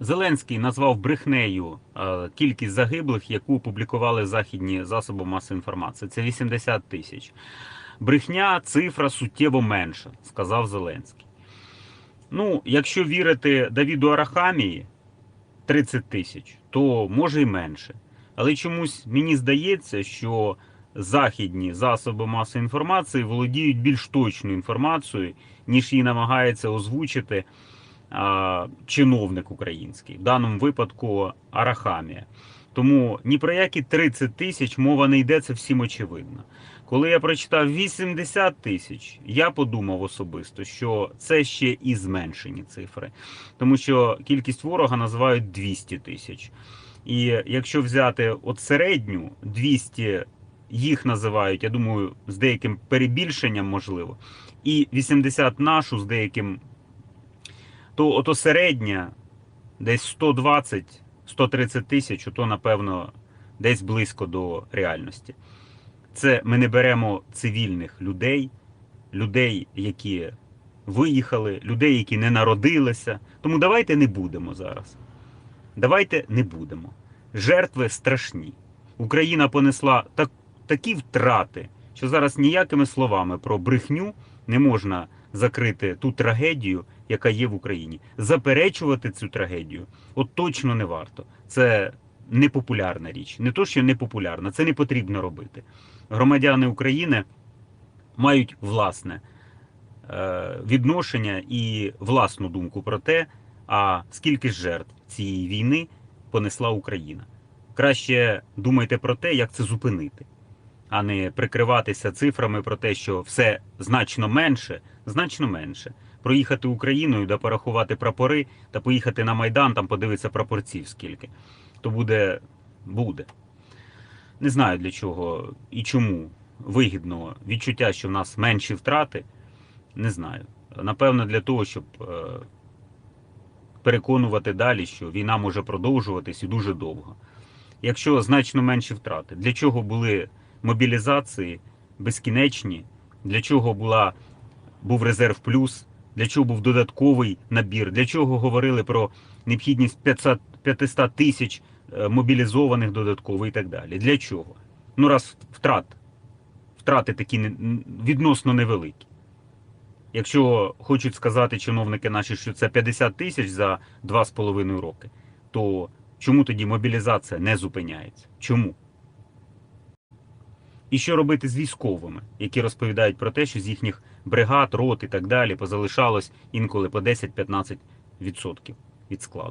Зеленський назвав брехнею е, кількість загиблих, яку опублікували західні засоби масової інформації. Це 80 тисяч. Брехня цифра суттєво менша, сказав Зеленський. Ну, якщо вірити Давіду Арахамії 30 тисяч, то може й менше. Але чомусь мені здається, що західні засоби масової інформації володіють більш точною інформацією, ніж її намагається озвучити чиновник український, в даному випадку Арахамія. Тому ні про які 30 тисяч мова не йде, це всім очевидно. Коли я прочитав 80 тисяч, я подумав особисто, що це ще і зменшені цифри, тому що кількість ворога називають 200 тисяч. І якщо взяти от середню 200 їх називають, я думаю, з деяким перебільшенням можливо, і 80 нашу з деяким, то ото середня десь 120-130 тисяч, то напевно десь близько до реальності. Це ми не беремо цивільних людей, людей, які виїхали, людей, які не народилися. Тому давайте не будемо зараз. Давайте не будемо. Жертви страшні. Україна понесла так, такі втрати, що зараз ніякими словами про брехню не можна закрити ту трагедію, яка є в Україні. Заперечувати цю трагедію от точно не варто. Це непопулярна річ. Не то, що непопулярна, це не потрібно робити. Громадяни України мають власне е, відношення і власну думку про те, а скільки жертв цієї війни понесла Україна. Краще думайте про те, як це зупинити, а не прикриватися цифрами про те, що все значно менше, значно менше. Проїхати Україною, да порахувати прапори та поїхати на Майдан, там подивитися прапорців скільки. То буде, буде. Не знаю для чого і чому вигідно відчуття, що в нас менші втрати. Не знаю. Напевно, для того, щоб е, переконувати далі, що війна може продовжуватись і дуже довго. Якщо значно менші втрати, для чого були мобілізації безкінечні, для чого була, був резерв плюс, для чого був додатковий набір, для чого говорили про необхідність 500, 500 тисяч е, мобілізованих додатково і так далі. Для чого? Ну, раз втрат, втрати такі відносно невеликі. Якщо хочуть сказати чиновники наші, що це 50 тисяч за 2,5 роки, то чому тоді мобілізація не зупиняється? Чому? І що робити з військовими, які розповідають про те, що з їхніх бригад, рот і так далі позалишалось інколи по 10-15% від складу?